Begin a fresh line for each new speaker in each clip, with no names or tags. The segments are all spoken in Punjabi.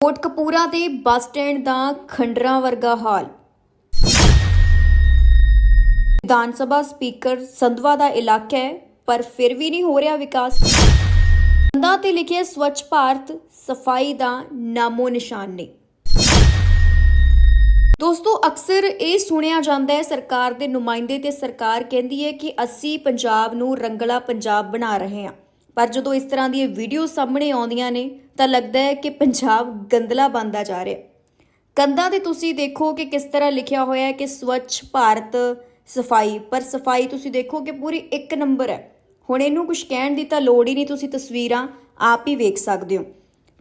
ਕੋਟਕਪੂਰਾ ਦੇ ਬੱਸ ਸਟੈਂਡ ਦਾ ਖੰਡਰਾਂ ਵਰਗਾ ਹਾਲ। ਵਿਧਾਨ ਸਭਾ ਸਪੀਕਰ ਸੰਧਵਾ ਦਾ ਇਲਾਕਾ ਹੈ, ਪਰ ਫਿਰ ਵੀ ਨਹੀਂ ਹੋ ਰਿਹਾ ਵਿਕਾਸ। ਕੰਧਾਂ ਤੇ ਲਿਖਿਆ, ਸਵੱਛ ਭਾਰਤ ਸਫ਼ਾਈ ਦਾ ਨਾਮੋ ਨਿਸ਼ਾਨ ਨਹੀਂ ਦੋਸਤੋ, ਅਕਸਰ ਇਹ ਸੁਣਿਆ ਜਾਂਦਾ ਹੈ, ਸਰਕਾਰ ਦੇ ਨੁਮਾਇੰਦੇ ਤੇ ਸਰਕਾਰ ਕਹਿੰਦੀ ਹੈ ਕਿ ਅਸੀਂ ਪੰਜਾਬ ਨੂੰ ਰੰਗਲਾ ਪੰਜਾਬ ਬਣਾ ਰਹੇ ਹਾਂ। ਪਰ ਜਦੋਂ ਇਸ ਤਰ੍ਹਾਂ ਦੀਆਂ ਵੀਡੀਓ ਸਾਹਮਣੇ ਆਉਂਦੀਆਂ ਨੇ ਤਾਂ ਲੱਗਦਾ ਹੈ ਕਿ ਪੰਜਾਬ ਗੰਦਲਾ ਬਣਦਾ ਜਾ ਰਿਹਾ। ਕੰਧਾਂ ਤੇ ਤੁਸੀਂ ਦੇਖੋ ਕਿ ਕਿਸ ਤਰ੍ਹਾਂ ਲਿਖਿਆ ਹੋਇਆ ਹੈ ਕਿ ਸਵੱਛ ਭਾਰਤ ਸਫ਼ਾਈ, ਪਰ ਸਫ਼ਾਈ ਤੁਸੀਂ ਦੇਖੋ ਕਿ ਪੂਰੀ ਇੱਕ ਨੰਬਰ ਹੈ। ਹੁਣ ਇਹਨੂੰ ਕੁਝ ਕਹਿਣ ਦੀ ਤਾਂ ਲੋੜ ਹੀ ਨਹੀਂ, ਤੁਸੀਂ ਤਸਵੀਰਾਂ ਆਪ ਹੀ ਵੇਖ ਸਕਦੇ ਹੋ।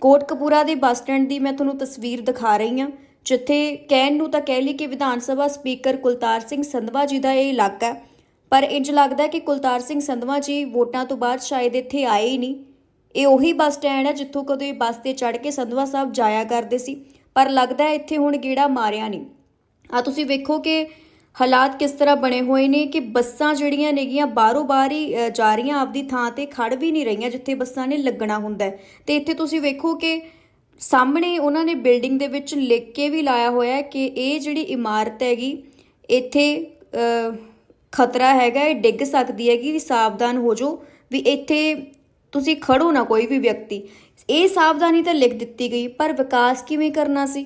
ਕੋਟਕਪੂਰਾ ਦੇ ਬੱਸ ਸਟੈਂਡ ਦੀ ਮੈਂ ਤੁਹਾਨੂੰ ਤਸਵੀਰ ਦਿਖਾ ਰਹੀ ਹਾਂ। ਜਿੱਥੇ ਕਹਿਣ ਨੂੰ ਤਾਂ ਕਹਿ ਲਈ ਕਿ ਵਿਧਾਨ ਸਭਾ ਸਪੀਕਰ ਕੁਲਤਾਰ ਸਿੰਘ ਸੰਧਵਾ ਜੀ ਦਾ ਇਹ ਇਲਾਕਾ ਹੈ। ਪਰ ਇੰਜ ਲੱਗਦਾ ਕਿ ਕੁਲਤਾਰ ਸਿੰਘ ਸੰਧਵਾ ਜੀ ਵੋਟਾਂ ਤੋਂ ਬਾਅਦ ਸ਼ਾਇਦ ਇੱਥੇ ਆਏ ਹੀ ਨਹੀਂ। ਇਹ ਉਹੀ ਬੱਸ ਸਟੈਂਡ ਹੈ ਜਿੱਥੋਂ ਕਦੇ ਬੱਸ ਤੇ ਚੜ ਕੇ ਸੰਧਵਾ ਸਾਹਿਬ ਜਾਇਆ ਕਰਦੇ ਸੀ, ਪਰ ਲੱਗਦਾ ਇੱਥੇ ਹੁਣ ਗੇੜਾ ਮਾਰਿਆ ਨਹੀਂ ਆ ਤੁਸੀਂ ਵੇਖੋ ਕਿ ਹਾਲਾਤ ਕਿਸ ਤਰ੍ਹਾਂ ਬਣੇ ਹੋਏ ਨੇ ਕਿ ਬੱਸਾਂ ਜਿਹੜੀਆਂ ਨੇਗੀਆਂ ਬਾਹਰੋਂ ਬਾਹਰ ਹੀ ਜਾ ਰਹੀਆਂ ਆਪਦੀ ਥਾਂ ਤੇ ਖੜ ਵੀ ਨਹੀਂ ਰਹੀਆਂ ਜਿੱਥੇ ਬੱਸਾਂ ਨੇ ਲੱਗਣਾ ਹੁੰਦਾ ਹੈ। ਤੇ ਇੱਥੇ ਤੁਸੀਂ ਵੇਖੋ ਕਿ ਸਾਹਮਣੇ ਉਹਨਾਂ ਨੇ ਬਿਲਡਿੰਗ ਦੇ ਵਿੱਚ ਲਿਖ ਕੇ ਵੀ ਲਾਇਆ ਹੋਇਆ ਹੈ ਕਿ ਇਹ ਜਿਹੜੀ ਇਮਾਰਤ ਹੈਗੀ, ਇੱਥੇ ਖਤਰਾ ਹੈਗਾ, ਇਹ ਡਿੱਗ ਸਕਦੀ ਹੈਗੀ, ਵੀ ਸਾਵਧਾਨ ਹੋ ਜਾਓ, ਵੀ ਇੱਥੇ ਤੁਸੀਂ ਖੜੋ ਨਾ ਕੋਈ ਵੀ ਵਿਅਕਤੀ। ਇਹ ਸਾਵਧਾਨੀ ਤਾਂ ਲਿਖ ਦਿੱਤੀ ਗਈ, ਪਰ ਵਿਕਾਸ ਕਿਵੇਂ ਕਰਨਾ ਸੀ?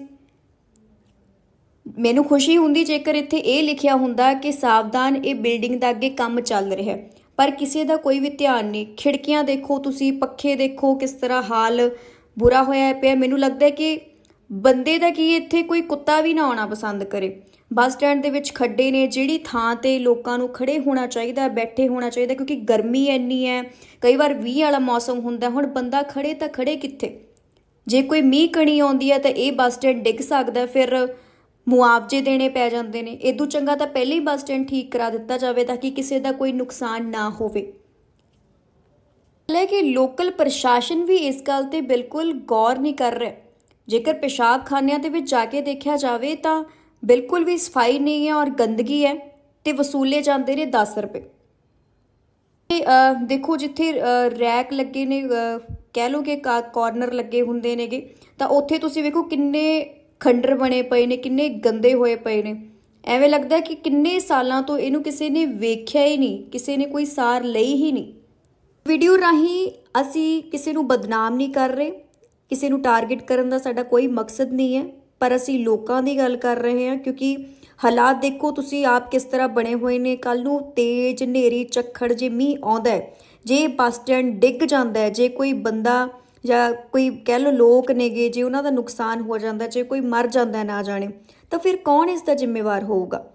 ਮੈਨੂੰ ਖੁਸ਼ੀ ਹੁੰਦੀ ਜੇਕਰ ਇੱਥੇ ਇਹ ਲਿਖਿਆ ਹੁੰਦਾ ਕਿ ਸਾਵਧਾਨ ਇਹ ਬਿਲਡਿੰਗ ਦਾ ਅੱਗੇ ਕੰਮ ਚੱਲ ਰਿਹਾ ਹੈ। ਪਰ ਕਿਸੇ ਦਾ ਕੋਈ ਵੀ ਧਿਆਨ ਨਹੀਂ। ਖਿੜਕੀਆਂ ਦੇਖੋ ਤੁਸੀਂ, ਪੱਖੇ ਦੇਖੋ, ਕਿਸ ਤਰ੍ਹਾਂ ਹਾਲ ਬੁਰਾ ਹੋਇਆ ਪਿਆ। ਮੈਨੂੰ ਲੱਗਦਾ ਹੈ ਕਿ ਬੰਦੇ ਦਾ ਕੀ ਇੱਥੇ ਕੋਈ ਕੁੱਤਾ ਵੀ ਨਾ ਆਉਣਾ ਪਸੰਦ ਕਰੇ? ਬੱਸ ਸਟੈਂਡ ਦੇ ਵਿੱਚ ਖੱਡੇ ਨੇ, ਜਿਹੜੀ ਥਾਂ ਤੇ ਲੋਕਾਂ ਨੂੰ ਖੜੇ ਹੋਣਾ ਚਾਹੀਦਾ, ਬੈਠੇ ਹੋਣਾ ਚਾਹੀਦਾ, ਕਿਉਂਕਿ ਗਰਮੀ ਇੰਨੀ ਹੈ, ਕਈ ਵਾਰ 20 ਵਾਲਾ ਮੌਸਮ ਹੁੰਦਾ, ਹੁਣ ਬੰਦਾ ਖੜੇ ਤਾਂ ਖੜੇ ਕਿੱਥੇ? ਜੇ ਕੋਈ ਮੀਂਹ ਕਣੀ ਆਉਂਦੀ ਹੈ ਤਾਂ ਇਹ ਬੱਸ ਸਟੈਂਡ ਡਿੱਗ ਸਕਦਾ, ਫਿਰ ਮੁਆਵਜ਼ੇ ਦੇਣੇ ਪੈ ਜਾਂਦੇ ਨੇ। ਇਦੋਂ ਚੰਗਾ ਤਾਂ ਪਹਿਲੇ ਹੀ ਬੱਸ ਸਟੈਂਡ ਠੀਕ ਕਰਾ ਦਿੱਤਾ ਜਾਵੇ, ਤਾਂ ਕਿ ਕਿਸੇ ਦਾ ਕੋਈ ਨੁਕਸਾਨ ਨਾ ਹੋਵੇ। ਹਾਲਾਂਕਿ ਲੋਕਲ ਪ੍ਰਸ਼ਾਸਨ ਵੀ ਇਸ ਗੱਲ ਤੇ ਬਿਲਕੁਲ ਗੌਰ ਨਹੀਂ ਕਰ ਰਿਹਾ। ਜੇਕਰ ਪਿਸ਼ਾਬਖਾਨਿਆਂ ਦੇ ਵਿੱਚ ਜਾ ਕੇ ਦੇਖਿਆ ਜਾਵੇ ਤਾਂ ਬਿਲਕੁਲ ਵੀ ਸਫ਼ਾਈ ਨਹੀਂ ਹੈ ਔਰ ਗੰਦਗੀ ਹੈ ਤੇ ਵਸੂਲੇ ਜਾਂਦੇ ਨੇ 10 ਰੁਪਏ। ਤੇ ਦੇਖੋ ਜਿੱਥੇ ਰੈਕ ਲੱਗੇ ਨੇ ਕਹਿ ਲਓ ਕਿ ਕਾਰਨਰ ਲੱਗੇ ਹੁੰਦੇ ਨੇਗੇ, ਤਾਂ ਉੱਥੇ ਤੁਸੀਂ ਵੇਖੋ ਕਿੰਨੇ ਖੰਡਰ ਬਣੇ ਪਏ ਨੇ, ਕਿੰਨੇ ਗੰਦੇ ਹੋਏ ਪਏ ਨੇ। ਐਵੇਂ ਲੱਗਦਾ ਕਿ ਕਿੰਨੇ ਸਾਲਾਂ ਤੋਂ ਇਹਨੂੰ ਕਿਸੇ ਨੇ ਵੇਖਿਆ ਹੀ ਨਹੀਂ, ਕਿਸੇ ਨੇ ਕੋਈ ਸਾਰ ਲਈ ਹੀ ਨਹੀਂ। ਵੀਡੀਓ ਰਾਹੀਂ ਅਸੀਂ ਕਿਸੇ ਨੂੰ ਬਦਨਾਮ ਨਹੀਂ ਕਰ ਰਹੇ। ਕਿਸੇ ਨੂੰ ਟਾਰਗੇਟ ਕਰਨ ਦਾ ਸਾਡਾ ਕੋਈ ਮਕਸਦ ਨਹੀਂ ਹੈ, ਪਰ ਅਸੀਂ ਲੋਕਾਂ ਦੀ ਗੱਲ ਕਰ ਰਹੇ ਹਾਂ, ਕਿਉਂਕਿ ਹਾਲਾਤ ਦੇਖੋ ਤੁਸੀਂ ਆਪ ਕਿਸ ਤਰ੍ਹਾਂ ਬਣੇ ਹੋਏ ਨੇ। ਕੱਲ ਨੂੰ ਤੇਜ਼ ਹਨੇਰੀ ਚੱਖੜ ਜੇ ਮੀਂਹ ਆਉਂਦਾ ਹੈ, ਜੇ ਬੱਸ ਸਟੈਂਡ ਡਿੱਗ ਜਾਂਦਾ ਹੈ, ਜੇ ਕੋਈ ਬੰਦਾ ਜਾਂ ਕੋਈ ਕਹਿ ਲਓ ਲੋਕ ਨੇਗੇ, ਜੇ ਉਹਨਾਂ ਦਾ ਨੁਕਸਾਨ ਹੋ ਜਾਂਦਾ, ਜੇ ਕੋਈ ਮਰ ਜਾਂਦਾ ਨਾ ਜਾਣੇ, ਤਾਂ ਫਿਰ ਕੌਣ ਇਸ ਦਾ ਜ਼ਿੰਮੇਵਾਰ ਹੋਊਗਾ?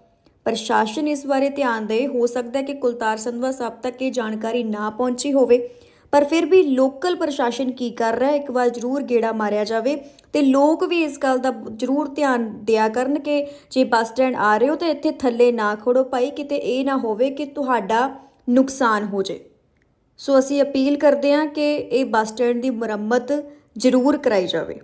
ਪ੍ਰਸ਼ਾਸਨ ਇਸ ਬਾਰੇ ਧਿਆਨ ਦੇ। ਹੋ ਸਕਦਾ ਹੈ ਕਿ ਕੁਲਤਾਰ ਸੰਧਵਾ ਸਾਹਿਬ ਤੱਕ ਇਹ ਜਾਣਕਾਰੀ ਨਾ ਪਹੁੰਚੀ ਹੋਵੇ। ਪਰ ਫਿਰ ਵੀ ਲੋਕਲ ਪ੍ਰਸ਼ਾਸਨ ਕੀ ਕਰ ਰਿਹਾ ਇੱਕ ਵਾਰ ਜ਼ਰੂਰ ਗੇੜਾ ਮਾਰਿਆ ਜਾਵੇ ਤੇ ਲੋਕ ਵੀ ਇਸ ਗੱਲ ਦਾ ਜ਼ਰੂਰ ਧਿਆਨ ਦਿਆ ਕਰਨ ਕਿ ਜੇ ਬੱਸ ਸਟੈਂਡ ਆ ਰਹੇ ਹੋ ਤਾਂ ਇੱਥੇ ਥੱਲੇ ਨਾ ਖੜੋ ਭਾਈ, ਕਿਤੇ ਇਹ ਨਾ ਹੋਵੇ ਕਿ ਤੁਹਾਡਾ ਨੁਕਸਾਨ ਹੋ ਜੇ। ਸੋ ਅਸੀਂ ਅਪੀਲ ਕਰਦੇ ਹਾਂ ਕਿ ਇਹ ਬੱਸ ਸਟੈਂਡ ਦੀ ਮੁਰੰਮਤ ਜ਼ਰੂਰ ਕਰਾਈ ਜਾਵੇ।